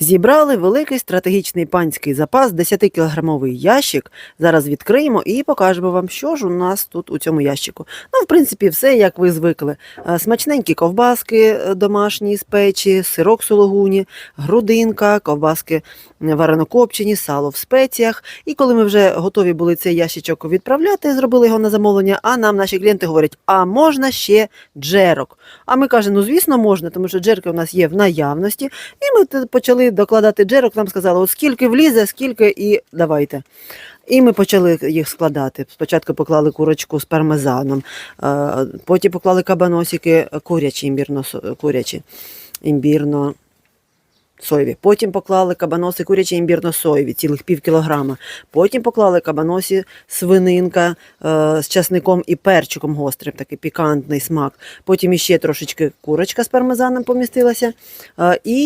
Зібрали великий стратегічний панський запас, 10-кілограмовий ящик. Зараз відкриємо і покажемо вам, що ж у нас тут у цьому ящику. Ну, в принципі, все як ви звикли. Е, Смачненькі ковбаски е, домашні з печі, сирок сологуні, грудинка, ковбаски варено-копчені, сало в спеціях. І коли ми вже готові були цей ящичок відправляти, зробили його на замовлення, а нам наші клієнти говорять, а можна ще джерок. А ми кажемо, ну звісно, можна, тому що джерки у нас є в наявності. І ми т- докладати джерок, нам сказали, от скільки влізе, скільки і давайте. І ми почали їх складати. Спочатку поклали курочку з пармезаном, е, потім поклали кабаносики курячі, імбірно курячі, імбірно. Соєві. Потім поклали кабаноси курячі імбірно-соєві, цілих пів кілограма. Потім поклали кабаносі свининка е, з часником і перчиком гострим, такий пікантний смак. Потім іще трошечки курочка з пармезаном помістилася. Е, і